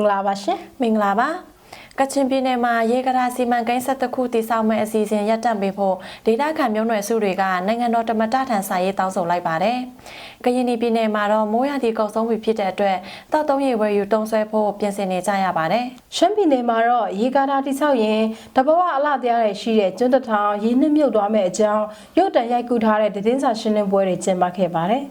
္ဂလာပါရှင်မင်္ဂလာပါကချင်ပြည်နယ်မှာရေကရာစီမံကိန်းဆက်တစ်ခုတည်ဆောက်မဲ့အစီအစဉ်ရပ်တန့်ပေးဖို့ဒေသခံမျိုးနွယ်စုတွေကနိုင်ငံတော်တမန်တထံစာရေးတောင်းဆိုလိုက်ပါတယ်။ကရင်ပြည်နယ်မှာတော့မိုးရသည့်ကုတ်ဆုံးပြီဖြစ်တဲ့အတွက်တောက်သုံးရေဝယ်ယူတုံးဆွဲဖို့ပြင်ဆင်နေကြရပါတယ်။ရှမ်းပြည်နယ်မှာတော့ရေကာတာတိဆောက်ရင်တဘဝအလှတရားတွေရှိတဲ့ကျွန်းတထောင်ရေနှစ်မြုပ်သွားမယ့်အကြောင်းရုတ်တံရိုက်ကူထားတဲ့သတင်းစာရှင်းလင်းပွဲတွေကျင်းပခဲ့ပါတယ်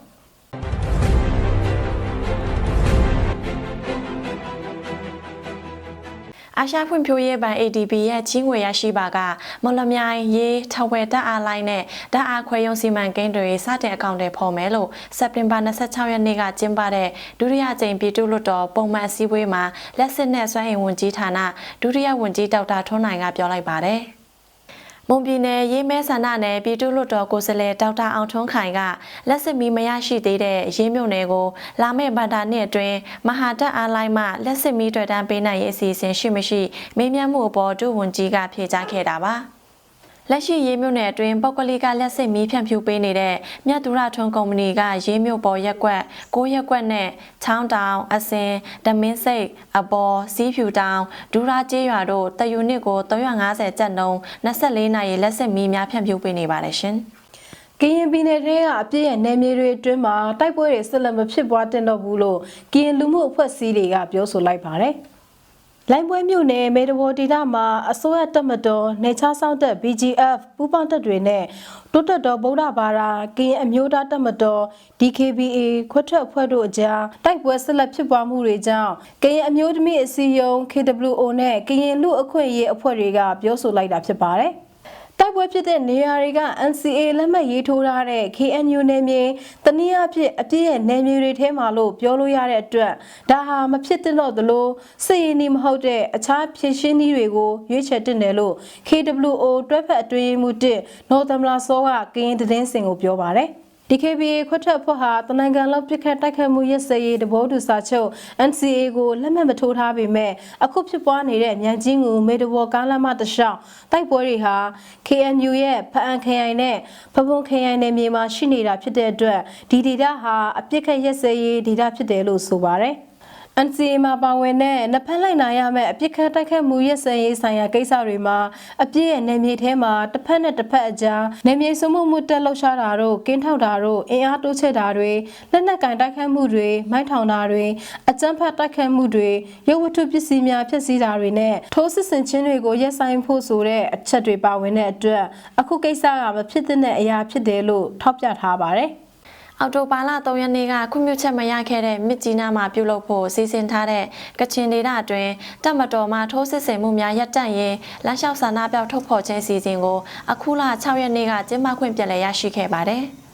အာရှဖွံ့ဖြိုးရေးဘဏ် ADB ရဲ့ချင်းငွေရရှိပါကမော်လမြိုင်ရေးထဝယ်တက်အားလိုင်းနဲ့ဓာတ်အားခွဲရုံစီမံကိန်းတွေစတင်အကောင့်တွေဖော်မယ်လို့စက်တင်ဘာ26ရက်နေ့ကကျင်းပတဲ့ဒုတိယကြိမ်ပြည်သူ့လွှတ်တော်ပုံမှန်အစည်းအဝေးမှာလက်စစ်နဲ့စွမ်းအင်ဝန်ကြီးဌာနဒုတိယဝန်ကြီးဒေါက်တာထွန်းနိုင်ကပြောလိုက်ပါတယ်။ မွန်ပြည်နယ်ရေးမဲဆန္ဒနယ်ပြည်သူ့လွှတ်တော်ကိုယ်စားလှယ်ဒေါက်တာအောင်ထွန်းခိုင်ကလက်စစ်မီမရရှိသေးတဲ့ရေးမြို့နယ်ကိုလာမယ့်ဗန္တာနှစ်အတွင်းမဟာတက်အားလိုင်းမှလက်စစ်မီတွေ့တန်းပေးနိုင်ရေးအစီအစဉ်ရှိမရှိမေးမြန်းမှုအပေါ်ဒုဝန်ကြီးကဖြေကြားခဲ့တာပါ လက်ရှိရေးမြို့နယ်အတွင်းပောက်ကလေးကလက်စစ်မီးဖြန့်ဖြူးပေးနေတဲ့မြတ်သူရထွန်းကုမ္ပဏီကရေးမြို့ပေါ်ရက်ကွက်၉ရက်ကွက်နဲ့ချောင်းတောင်အစင်ဒမင်းစိတ်အပေါ်စီးဖြူတောင်ဒူရာကျေးရွာတို့တယူနစ်ကို350ကျပ်နှုန်း24နိုင်လက်စစ်မီးများဖြန့်ဖြူးပေးနေပါတယ်ရှင်။ကရင်ပြည်နယ်ထဲကအပြည့်ရဲ့နယ်မြေတွေအတွင်းမှာတိုက်ပွဲတွေဆက်လက်မဖြစ်ပွားတင်တော့ဘူးလို့ကရင်လူမှုအဖွဲ့အစည်းတွေကပြောဆိုလိုက်ပါတယ် လိုင်းပွဲမြို့နယ်မေတဘောဒေတာမှာအစိုးရတပ်မတော်နေချဆောင်တပ် BGF ပူးပေါင်းတပ်တွေနဲ့တိုးတက်တော်ဗုဒ္ဓဘာသာကရင်အမျိုးသားတပ်မတော် DKBA ခွတ်ထွက်အဖွဲ့တို့အကြားတိုက်ပွဲဆက်လက်ဖြစ်ပွားမှုတွေကြောင့်ကရင်အမျိုးသမီးအစည်းအရုံး KWO နဲ့ကရင်လူအခွင့်အရေးအဖွဲ့တွေကပြောဆိုလိုက်တာဖြစ်ပါတယ်။ တိုက်ပွဲဖြစ်တဲ့နေရာတွေက NCA လက်မှတ်ရေးထိုးထားတဲ့ KNU နယ်မြေတနည်းအားဖြင့်အပြည့်ရဲ့နယ်မြေတွေထဲမှာလို့ပြောလို့ရတဲ့အတွက်ဒါဟာမဖြစ်သင့်တော့သလိုစစ်ရေးနည်းမဟုတ်တဲ့အခြားဖြည့်ရှင်းနည်းတွေကိုရွေးချယ်တင်တယ်လို့ KWO တွဲဖက်အတွင်းရေးမှူးတစ်နော်သမလာစောကကရင်သတင်းစင်ကိုပြောပါတယ်။ DKBA ခွတ်ထွက်ဖွဲ့ဟာတနိုင်ငံလုံးပြစ်ခတ်တိုက်ခတ်မှုရစရေးတဘောတူစာချုပ် NCA ကိုလက်မှတ်မထိုးထားပေမဲ့အခုဖြစ်ပွားနေတဲ့မြန်ကြီးငူမေတဘောကားလမ်းမတလျှောက်တိုက်ပွဲတွေဟာ KNU ရဲ့ဖအံခရိုင်နဲ့ဖဖုံခရိုင်နယ်မြေမှာရှိနေတာဖြစ်တဲ့အတွက်ဒီဒေတာဟာအပြစ်ခတ်ရစရေးဒေတာဖြစ်တယ်လို့ဆိုပါတယ်။ NCA မှာပါဝင်တဲ့နှစ်ဖက်လိုက်နိုင်ရမယ့်အပြစ်ခတ်တိုက်ခတ်မှုရစရေးဆိုင်ရာကိစ္စတွေမှာအပြည့်ရဲ့နယ်မြေထဲမှာတစ်ဖက်နဲ့တစ်ဖက်အကြားနယ်မြေစုမှုမှုတက်လှုပ်ရှားတာတို့ကင်းထောက်တာတို့အင်အားတိုးချဲ့တာတွေလက်နက်ကင်တိုက်ခတ်မှုတွေမိုက်ထောင်တာတွေအကြမ်းဖက်တိုက်ခတ်မှုတွေရုပ်ဝတ္ထုပစ္စည်းများဖျက်ဆီးတာတွေနဲ့ထိုးစစ်ဆင်ခြင်းတွေကိုရပ်ဆိုင်ဖို့ဆိုတဲ့အချက်တွေပါဝင်တဲ့အတွက်အခုကိစ္စကမဖြစ်တဲ့အရာဖြစ်တယ်လို့ထောက်ပြထားပါတယ်။ အော်တိုဘာလ3ရက်နေ့ကခွင့်ပြုချက်မရခဲ့တဲ့မြစ်ကြီးနားမှာပြုလုပ်ဖို့စီစဉ်ထားတဲ့ကချင်ဒေသအတွင်းတပ်မတော်မှထိုးစစ်ဆင်မှုများရပ်တန့်ရေးလမ်းလျှောက်ဆန္ဒပြထုတ်ဖော်ခြင်းစီစဉ်ကိုအခုလ6ရက်နေ့ကကျင်းပခွင့်ပြန်လည်ရရှိခဲ့ပါတယ်။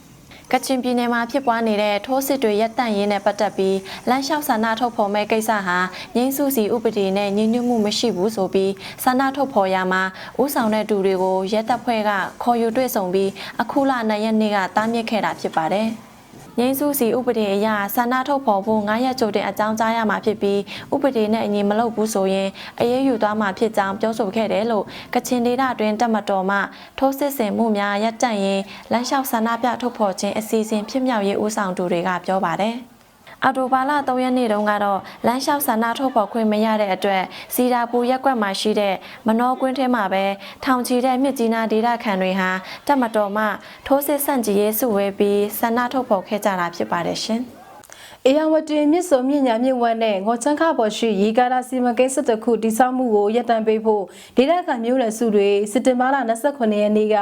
ကချင်ပြည်နယ်မှာဖြစ်ပွားနေတဲ့ထိုးစစ်တွေရပ်တန့်ရေးနဲ့ပတ်သက်ပြီးလမ်းလျှောက်ဆန္ဒထုတ်ဖော်မဲ့ကိစ္စဟာငင်းစုစီဥပဒေနဲ့ညီညွတ်မှုမရှိဘူးဆိုပြီးဆန္ဒထုတ်ဖော်ရမှာဥဆောင်တဲ့သူတွေကိုရဲတပ်ဖွဲ့ကခေါ်ယူတွေ့ဆုံပြီးအခုလ2ရက်နေ့ကတားမြစ်ခဲ့တာဖြစ်ပါတယ်။ ငင်းစုစီဥပဒေအရဆန္ဒထုတ်ဖော်ဖို့9ရက်ကြိုတင်အကြောင်းကြားရမှာဖြစ်ပြီးဥပဒေနဲ့အညီမလုပ်ဘူးဆိုရင်အရေးယူသွားမှာဖြစ်ကြောင်းပြောဆိုခဲ့တယ်လို့ကချင်ဒေသအတွင်းတပ်မတော်မှထိုးစစ်ဆင်မှုများရပ်တန့်ရေးလမ်းလျှောက်ဆန္ဒပြထုတ်ဖော်ခြင်းအစီအစဉ်ဖြစ်မြောက်ရေးဦးဆောင်သူတွေကပြောပါတယ်။ အော်တိုဘာလ3ရက်နေ့တုန်းကတော့လမ်းလျှောက်ဆန္ဒထုတ်ဖော်ခွင့်မရတဲ့အတွက်စီတာပူရက်ကွက်မှာရှိတဲ့မနောကွင်းထဲမှာပဲထောင်ချီတဲ့မြစ်ကြီးနားဒေသခံတွေဟာတပ်မတော်မှထိုးစစ်ဆန့်ကျင်ရေးစုဝေးပြီးဆန္ဒထုတ်ဖော်ခဲ့ကြတာဖြစ်ပါတယ်ရှင်။အေယဝတီမြစ်စုံမြင့်ညာမြင့်ဝက်နဲ့ငေါ်ချန်းခပေါ်ရှိရေကာတာစီမံကိန်းစစ်တခုတိစောက်မှုကိုရပ်တန့်ပေးဖို့ဒေသခံမျိုးနွယ်စုတွေစက်တင်ဘာလ29ရက်နေ့က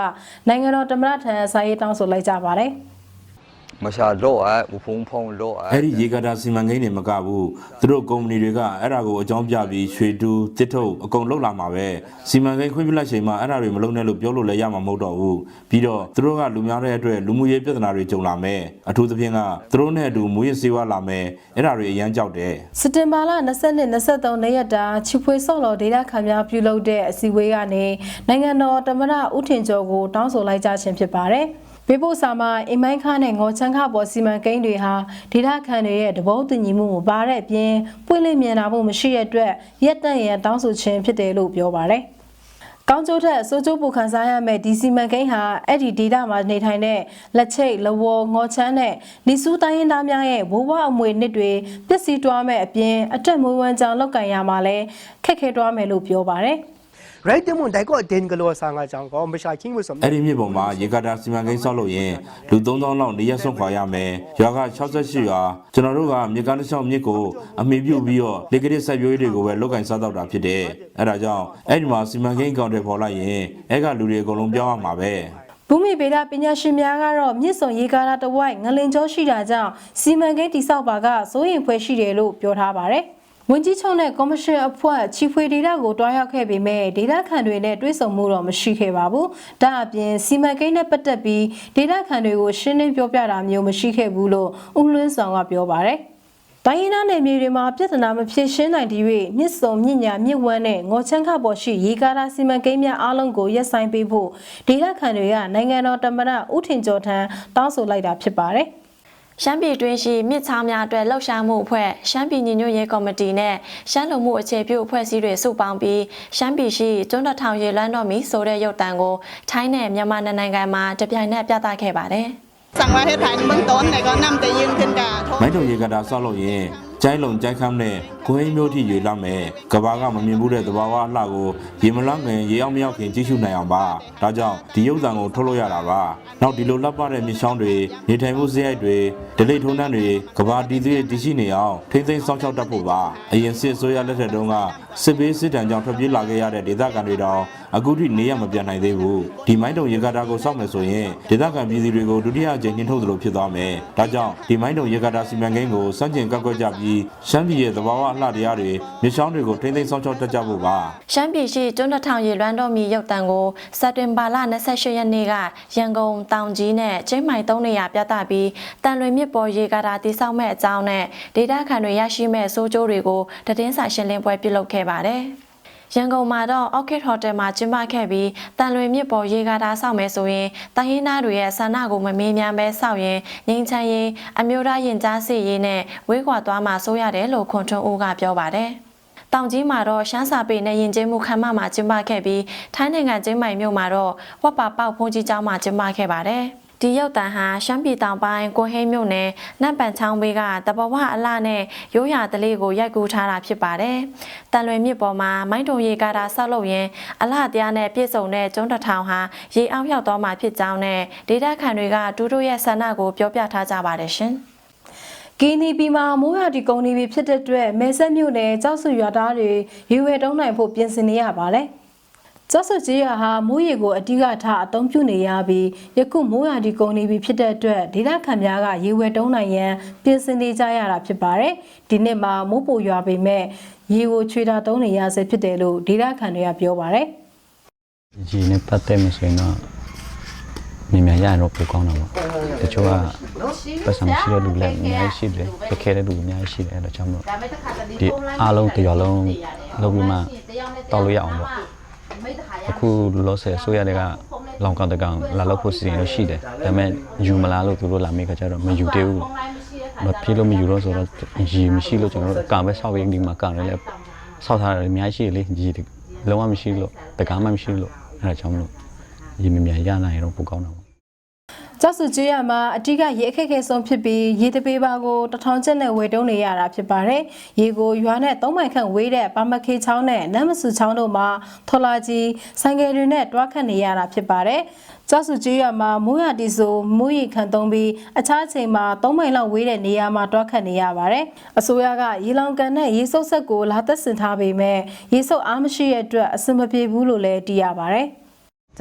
နိုင်ငံတော်တမရထံစာရေးတောင်းဆိုလိုက်ကြပါတယ်။မ ရှာတော့အဲဥဖုံဖုံတော့အဲအဲ့ဒီရေကာတာစီမံကိန်းတွေမကဘူးသူတို့ကုမ္ပဏီတွေကအဲ့ဒါကိုအကြောင်းပြပြီးရွှေတူးတစ်ထုတ်အကုန်လောက်လာမှာပဲစီမံကိန်းခွင့်ပြုလိုက်ချိန်မှာအဲ့ဒါတွေမလုပ်နဲ့လို့ပြောလို့လည်းရမှာမဟုတ်တော့ဘူးပြီးတော့သူတို့ကလူများတဲ့အတွက်လူမှုရေးပြဿနာတွေကြုံလာမယ်အထူးသဖြင့်ကသူတို့နဲ့အတူမူရစေဝါလာမယ်အဲ့ဒါတွေအရန်ကြောက်တယ်စက်တင်ဘာလ20နဲ့23ရက်တာချီဖွေဆော့လော်ဒေတာခံများပြုလုပ်တဲ့အစည်းအဝေးကနေနိုင်ငံတော်တမရဦးထင်ကျော်ကိုတောင်းဆိုလိုက်ကြခြင်းဖြစ်ပါတယ်။ ဘေးပို့စာမှာအိမ်မိုင်းခါနဲ့ငေါ်ချန်းခပေါ်စီမံကိန်းတွေဟာဒေတာခံတွေရဲ့တဘောတူညီမှုမပါတဲ့အပြင်ပွင့်လင်းမြင်တာမှုမရှိတဲ့အတွက်ရက်တန့်ရန်တောင်းဆိုခြင်းဖြစ်တယ်လို့ပြောပါတယ်။ကောင်းကျိုးထက်ဆိုးကျိုးပူခံစားရမယ့်ဒီစီမံကိန်းဟာအဲ့ဒီဒေတာမှာနေထိုင်တဲ့လက်ချိတ်လဝေါ်ငေါ်ချမ်းနဲ့လီဆူတိုင်းရင်းသားများရဲ့ဘိုးဘွားအမွေနှစ်တွေပျက်စီးသွားမဲ့အပြင်အတက်မွေးဝမ်းကြောင်းလောက်ကန်ရမှာလဲခက်ခဲသွားမယ်လို့ပြောပါတယ် right တမွန်တိုင်ကိုဒင်ဂလောဆာငါကြောင့်ကောမရှာချင်းမစမအဲ့ဒီမြစ်ပေါ်မှာရေကာတာစီမံကိန်းဆောက်လို့ရင်လူ3000လောက်နေရက်ဆွန့်ခွာရမယ်ရွာက68ရွာကျွန်တော်တို့ကမြေကမ်းတစ်လျှောက်မြစ်ကိုအမိပြုတ်ပြီးတော့လေကရစ်စိုက်ပျိုးရေးတွေကိုပဲလုပ်ကင်စားတော့တာဖြစ်တယ်အဲ့ဒါကြောင့်အဲ့ဒီမှာစီမံကိန်းအကောင့်တွေပေါ်လိုက်ရင်အဲ့ကလူတွေအကုန်လုံးပြောင်းရမှာပဲဘူမိဗေဒပညာရှင်များကတော့မြစ်စုံရေကားတာတစ်ဝိုက်ငလင်ကျောရှိတာကြောင့်စီမံကိန်းတိဆောက်ပါကစိုးရင်ဖွဲရှိတယ်လို့ပြောထားပါတယ်။ ဝန်ကြီးချုပ်နဲ့ကော်မရှင်အဖွဲ့ချီဖွေဒေတာကိုတွားရောက်ခဲ့ပေမဲ့ဒေတာခန်တွေနဲ့တွဲဆုံမှုတော့မရှိခဲ့ပါဘူး။ဒါအပြင်စီမံကိန်းနဲ့ပတ်သက်ပြီးဒေတာခန်တွေကိုရှင်းလင်းပြောပြတာမျိုးမရှိခဲ့ဘူးလို့ဦးလွန်းဆောင်ကပြောပါတယ်။တိုင်းရင်းသားနယ်မြေတွေမှာပြဿနာမဖြေရှင်းနိုင်တဲ့၍မြစ်စုံမြင့်ညာမြစ်ဝမ်းနဲ့ငေါ်ချမ်းခပေါ်ရှိရေကားတာစီမံကိန်းများအားလုံးကိုရပ်ဆိုင်ပေးဖို့ဒေသခံတွေကနိုင်ငံတော်တမရဥထင်ကျော်ထံတောင်းဆိုလိုက်တာဖြစ်ပါတယ်။ ရှမ်းပြည်တွင်းရှိမြစ်ချားများအတွက်လှုပ်ရှားမှုအဖွဲ့ရှမ်းပြည်ညီညွတ်ရေးကော်မတီနဲ့ရှမ်းလူမှုအခြေပြုအဖွဲ့အစည်းတွေစုပေါင်းပြီးရှမ်းပြည်ရှိကျွန်းတထောင်ရေလွမ်းတော်မီဆိုတဲ့ရုပ်သံကိုထိုင်းနဲ့မြန်မာနိုင်ငံမှာတပြိုင်နက်ပြသခဲ့ပါတယ်။ဆောင်ဝါဟေထိုင်းမင်းတုံးနဲ့ကနမ်တေယင်းတင်တာမိုင်းတို့ရေကတာဆောက်လို့ရင်ကျိုင်းလုံကျိုင်းခမ်းနဲ့ ခွေးမျိုးထိရွေလာမယ်ကဘာကမမြင်ဘူးတဲ့သဘာဝအလှကိုရေမလန်းခင်ရေအောင်မရောက်ခင်ကြည့်ရှုနိုင်အောင်ပါဒါကြောင့်ဒီရုပ်သံကိုထုတ်လို့ရတာပါနောက်ဒီလိုလှပတဲ့မြစ်ချောင်းတွေနေထိုင်မှုစရိုက်တွေဒလိထုံးတန်းတွေကဘာတီသေးတည်ရှိနေအောင်ထိမ့်သိမ်းစောင့်ရှောက်တတ်ဖို့ပါအရင်စစ်ဆိုးရလက်ထက်တုန်းကစစ်ဘေးစစ်တမ်းကြောင့်ထွက်ပြေးလာခဲ့ရတဲ့ဒေသခံတွေတောင်အခုထိနေရမပြန်နိုင်သေးဘူးဒီမိုင်းတုံရေကာတာကိုစောက်မယ်ဆိုရင်ဒေသခံပြည်သူတွေကိုဒုတိယအကြိမ်နှင်ထုတ်သလိုဖြစ်သွားမယ်ဒါကြောင့်ဒီမိုင်းတုံရေကာတာစီမံကိန်းကိုစန့်ကျင်ကန့်ကွက်ကြပြီးရှမ်းပြည်ရဲ့သဘာဝအလှတရားတွေမြစ်ချောင်းတွေကိုထိမ့်သိမ်းစောင့်ရှောက်တတ်ကြဖို့ပါရှမ်းပြည်ရှိကျွန်းတော်ထောင်ရေလွှမ်းတော်မီရုပ်တံကိုစက်တင်ဘာလ28ရက်နေ့ကရန်ကုန်တောင်ကြီးနဲ့ကျင်းမိုင်3နေရာပြသပြီးတန်လွင်မြစ်ပေါ်ရေကာတာတိစောက်မဲ့အကြောင်းနဲ့ဒေတာခန်တွေရရှိမဲ့စိုးကျိုးတွေကိုတည်င်းစာရှင်းလင်းပွဲပြုလုပ်ခဲ့ပါတယ်။ ရန်ကုန်မှာတော့ Orchid Hotel မှာကျင်းပခဲ့ပြီးတန်လွင်မြစ်ပေါ်ရေကာတာဆောက်မယ်ဆိုရင်တိုင်းရင်းသားတွေရဲ့ဆန္ဒကိုမမေးမြန်းပဲဆောက်ရင်ငင်းချမ်းရေးအမျိုးသားရင်ကြားစေရေးနဲ့ဝေးကွာသွားမှာစိုးရတယ်လို့ခွန်ထွန်းဦးကပြောပါတယ်။တောင်ကြီးမှာတော့ရှမ်းစာပေနဲ့ယဉ်ကျေးမှုခမ်းမမှာကျင်းပခဲ့ပြီးထိုင်းနိုင်ငံကျင်းမိုင်မြို့မှာတော့ဝက်ပါပေါက်ဖုန်ကြီးကျောင်းမှာကျင်းပခဲ့ပါတယ်။ ဒီရုပ်တံဟာရှမ်းပြည်တောင်ပိုင်းကိုဟိန်းမြို့နယ်နတ်ပန်ချောင်းဘေးကတဘဝအလှနဲ့ရိုးရာတလေးကိုရိုက်ကူးထားတာဖြစ်ပါတယ်။တန်လွင်မြစ်ပေါ်မှာမိုင်းတုံရေကာတာဆောက်လုပ်ရင်အလှတရားနဲ့ပြည့်စုံတဲ့ကျွန်းတစ်ထောင်ဟာရေအောက်ရောက်သွားမှာဖြစ်ကြောင်းနဲ့ဒေတာခန်တွေကတူတူရဲ့ဆန္ဒကိုပြောပြထားကြပါတယ်ရှင်။ကင်းနီပီမှာမိုးရွာတီကုန်နေပြီဖြစ်တဲ့အတွက်မဲဆက်မြို့နယ်ကြောက်စုရွာသားတွေရေဝဲတုံးနိုင်ဖို့ပြင်ဆင်နေရပါတယ်။ ကျောက်စုကြီးရွာဟာမိုးရေကိုအဓိကထားအသုံးပြုနေရပြီးယခုမိုးရွာတီကုန်နေပြီဖြစ်တဲ့အတွက်ဒေသခံများကရေဝဲတုံးနိုင်ရန်ပြင်ဆင်နေကြရတာဖြစ်ပါတယ်။ဒီနှစ်မှာမိုးပိုရွာပေမဲ့ရေကိုချွေတာတုံးနေရဆဲဖြစ်တယ်လို့ဒေသခံတွေကပြောပါတယ်။ဒီနဲ့ပတ်သက်မှဆိုရင်တော့မြင်မြင်ရရင်တော့ပိုကောင်းတာပေါ့တချို့ကပတ်စံရှိတဲ့လူလည်းအများကြီးရှိတယ်ခက်ခဲတဲ့လူအများကြီးရှိတယ်အဲ့ဒါကြောင့်မို့ဒီအားလုံးတစ်ရွာလုံးလုပ်ပြီးမှတောက်လို့ရအောင်ပေါ့ အခုလောဆယ်ဆိုရတဲ့ကလောင်ကောင်တကောင်လာလို့ဖို့စီစဉ်လို့ရှိတယ်ဒါပေမဲ့ယူမလားလို့သူတို့လာမေးခါကျတော့မယူသေးဘူးမဖြစ်လို့မယူတော့ဆိုတော့ရီမရှိလို့ကျွန်တော်တို့ကာပဲဆောက်ရင်းဒီမှာကာရလဲဆောက်ထားတယ်အများကြီးရှိလေရီလုံးဝမရှိလို့တကားမှမရှိလို့အဲ့ဒါကြောင့်မလို့ရေမြမြရနိုင်ရင်တော့ပိုကောင်းတာပေါ့ ကျောက်စုကျွေးရမှာအတိကရေအခက်အခဲဆုံးဖြစ်ပြီးရေတပေးပါကိုတထောင်ကျပ်နဲ့ဝယ်တုံးနေရတာဖြစ်ပါတယ်။ရေကိုရွာနဲ့၃မိုင်ခန့်ဝေးတဲ့ပါမခေချောင်းနဲ့နမ်မဆူချောင်းတို့မှာထော်လာကြီးဆိုင်ကယ်တွေနဲ့တွားခတ်နေရတာဖြစ်ပါတယ်။ကျောက်စုကျွေးရမှာမိုးရတီဆိုမိုးရေခံသုံးပြီးအခြားအချိန်မှာ၃မိုင်လောက်ဝေးတဲ့နေရာမှာတွားခတ်နေရပါတယ်။အစိုးရကရေလောင်ကန်နဲ့ရေစုပ်ဆက်ကိုလာသက်ဆင်ထားပေမဲ့ရေစုပ်အားမရှိတဲ့အတွက်အဆင်မပြေဘူးလို့လည်းသိရပါတယ်။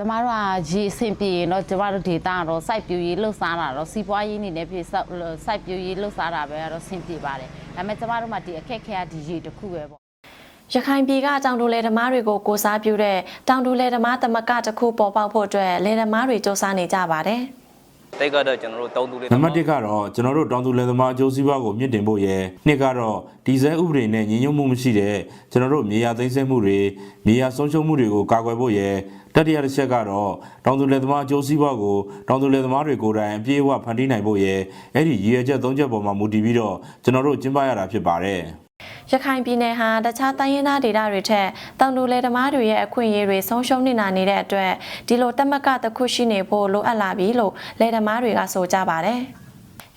ကျမတို့ကရေအဆင်ပြေရင်တော့ကျမတို့ဒေတာကတော့စိုက်ပျိုးရေးလှုပ်ရှားတာတော့စီးပွားရေးအနေနဲ့ဖြစ်စိုက်စိုက်ပျိုးရေးလှုပ်ရှားတာပဲကတော့အဆင်ပြေပါတယ်ဒါပေမဲ့ကျမတို့မှဒီအခက်ခဲကဒီရေတစ်ခုပဲပေါ့ရခိုင်ပြည်ကတောင်တူလယ်ဓမားတွေကိုကိုစားပြုတဲ့တောင်တူလယ်ဓမားသမဂတစ်ခုပေါ်ပေါက်ဖို့အတွက်လယ်ဓမားတွေစ조사နေကြပါတယ်။တိတ်ကတော့ကျွန်တော်တို့တောင်းသူလေးနံပါတ်1ကတော့ကျွန်တော်တို့တောင်သူလယ်သမားအကျိုးစီးပွားကိုမြင့်တင်ဖို့ရယ်နှစ်ကတော့ဒီဇယ်ဥပဒေနဲ့ညီညွတ်မှုမရှိတဲ့ကျွန်တော်တို့မြေယာသိမ်းဆည်းမှုတွေမြေယာဆုံးရှုံးမှုတွေကိုကာကွယ်ဖို့ရယ် တတိယတစ်ချက်ကတော့တောင်သူလယ်သမားအကျိုးစီးပွားကိုတောင်သူလယ်သမားတွေကိုယ်တိုင်အပြည့်အဝဖန်တီးနိုင်ဖို့ရယ်အဲ့ဒီရည်ရွယ်ချက်၃ချက်ပေါ်မှာမူတည်ပြီးတော့ကျွန်တော်တို့ကျင်းပရတာဖြစ်ပါတယ်ရခိုင်ပြည်နယ်ဟာတခြားတိုင်းရင်းသားဒေသတွေထက်တောင်တူလယ်သမားတွေရဲ့အခွင့်အရေးတွေဆုံးရှုံးနေတာနေတဲ့အတွက်ဒီလိုတမကတစ်ခုရှိနေဖို့လိုအပ်လာပြီလို့လယ်သမားတွေကဆိုကြပါတယ်။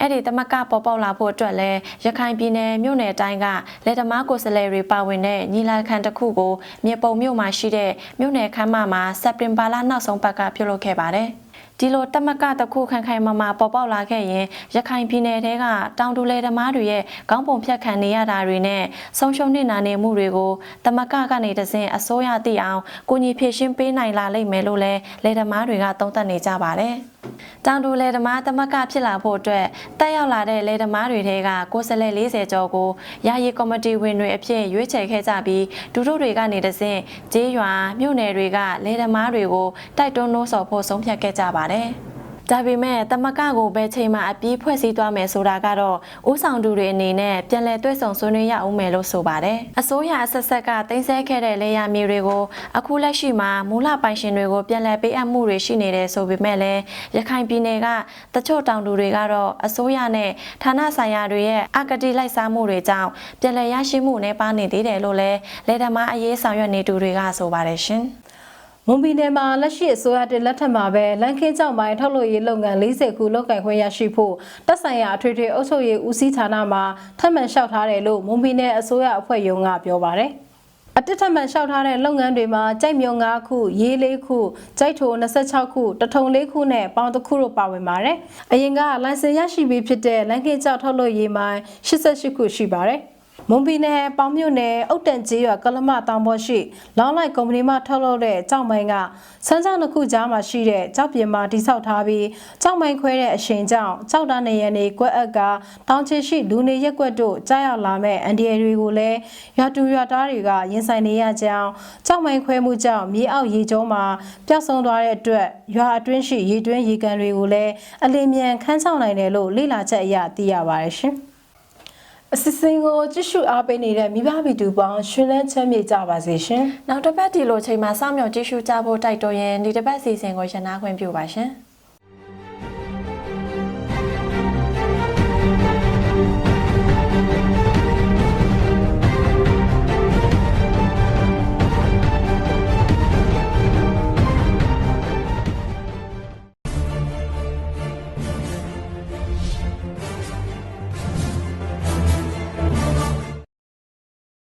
အဲ့ဒီတမကပေါ်ပေါက်လာဖို့အတွက်လဲရခိုင်ပြည်နယ်မြို့နယ်တိုင်းကလက်သမားကိုယ်စားလှယ်တွေပါဝင်တဲ့ညီလာခံတစ်ခုကိုမြေပုံမြို့မှာရှိတဲ့မြို့နယ်ခမ်းမမှာစက်တင်ဘာလနောက်ဆုံးပတ်ကပြုလုပ်ခဲ့ပါတယ်။ဒီလိုတမကတစ်ခုခိုင်ခိုင်မာမာပေါ်ပေါက်လာခဲ့ရင်ရခိုင်ပြည်နယ်ထဲကတောင်တူလယ်သမားတွေရဲ့ခေါင်းပုံဖြတ်ခံနေရတာတွေနဲ့ဆုံးရှုံးနေနာနေမှုတွေကိုတမကကနေတစဉ်အစိုးရသိအောင်ကိုကြီးဖြည့်ရှင်းပေးနိုင်လာလိမ့်မယ်လို့လဲလယ်သမားတွေကသုံးသပ်နေကြပါတယ်။တောင်တူလယ်သမားတမကဖြစ်လာဖို့အတွက်တက်ရောက်လာတဲ့လယ်သမားတွေထဲကကိုယ်စားလှယ်40ကျော်ကိုယာယီကော်မတီဝင်တွေအဖြစ်ရွေးချယ်ခဲ့ကြပြီးဒူတို့တွေကနေတစဉ်ကျေးရွာမြို့နယ်တွေကလယ်သမားတွေကိုတိုက်တွန်းလို့ဆော်ဖို့ဆုံးဖြတ်ခဲ့ကြပါတယ်။ ဒါပေမဲ့တမကကိုဘယ်ချိန်မှအပြီးဖွဲ့စည်းသွားမယ်ဆိုတာကတော့ဥဆောင်သူတွေအနေနဲ့ပြန်လည်တွေ့ဆုံဆွေးနွေးရအောင်မယ်လို့ဆိုပါတယ်။အစိုးရအဆက်ဆက်ကတင်ဆက်ခဲ့တဲ့လေယာမြေတွေကိုအခုလက်ရှိမှာမူလပိုင်ရှင်တွေကိုပြန်လည်ပေးအပ်မှုတွေရှိနေတယ်ဆိုပေမဲ့လည်းရခိုင်ပြည်နယ်ကတချို့တောင်သူတွေကတော့အစိုးရနဲ့ဌာနဆိုင်ရာတွေရဲ့အကတိလိုက်စားမှုတွေကြောင့်ပြန်လည်ရရှိမှုနဲ့ပါနေသေးတယ်လို့လည်းလေဓမားအရေးဆောင်ရွက်နေသူတွေကဆိုပါတယ်ရှင်။ မွန်ပြည်နယ်မှာလက်ရှိအစိုးရတဲ့လက်ထက်မှာပဲလန်ခင်းကြောင့်ပိုင်းထုတ်လုပ်ရေးလုပ်ငန်း40ခုလုပ်ကင်ခွင့်ရရှိဖို့တက်ဆိုင်ရာအထွေထွေအုပ်ချုပ်ရေးဦးစီးဌာနမှထပ်မံလျှောက်ထားတယ်လို့မွန်ပြည်နယ်အစိုးရအဖွဲ့ရုံးကပြောပါတယ်။အတစ်ထပ်မံလျှောက်ထားတဲ့လုပ်ငန်းတွေမှာကြိုက်မြုံ9ခုရေး4ခုကြိုက်ထို26ခုတထုံ4ခုနဲ့ပေါင်တစ်ခုတို့ပါဝင်ပါတယ်။အရင်ကလိုင်စင်ရရှိပြီးဖြစ်တဲ့လန်ခင်းကြောက်ထုတ်လုပ်ရေးမိုင်း88ခုရှိပါတယ်။ မွန်ပြည်နယ်ပေါင်မြို့နယ်အုတ်တန်ကြီးရွာကလမတောင်ပေါ်ရှိလောင်းလိုက်ကုမ္ပဏီမှထုတ်လုပ်တဲ့ကြောက်မိုင်းကစမ်းကြောက်တစ်ခုကြားမှာရှိတဲ့ကြောက်ပြင်မှာတိဆောက်ထားပြီးကြောက်မိုင်းခွဲတဲ့အရှင်ကြောင့်ကြောက်တာနေရနေကွက်အက်ကတောင်ချီရှိလူနေရက်ကွက်တို့ကြားရောက်လာမဲ့အန်ဒီရတွေကိုလည်းရွာတူရွာသားတွေကရင်ဆိုင်နေရကြောင်းကြောက်မိုင်းခွဲမှုကြောင့်မြေအောက်ရေကျောမှာပျောက်ဆုံးသွားတဲ့အတွက်ရွာအတွင်းရှိရေတွင်းရေကန်တွေကိုလည်းအလင်းမြန်ခန်းဆောင်နိုင်တယ်လို့လေ့လာချက်အရသိရပါတယ်ရှင်။ အစစ်စင်ကိုကြည့်ရှုအားပေးနေတဲ့မိဘဗီတူပေါင်းရှင်လန်းချမ်းမြေကြပါစေရှင်နောက်တစ်ပတ်ဒီလိုချိန်မှာစောင့်မျှော်ကြည့်ရှုကြဖို့တိုက်တွန်းရင်ဒီတစ်ပတ်စီစဉ်ကိုရနာခွင့်ပြုပါရှင်။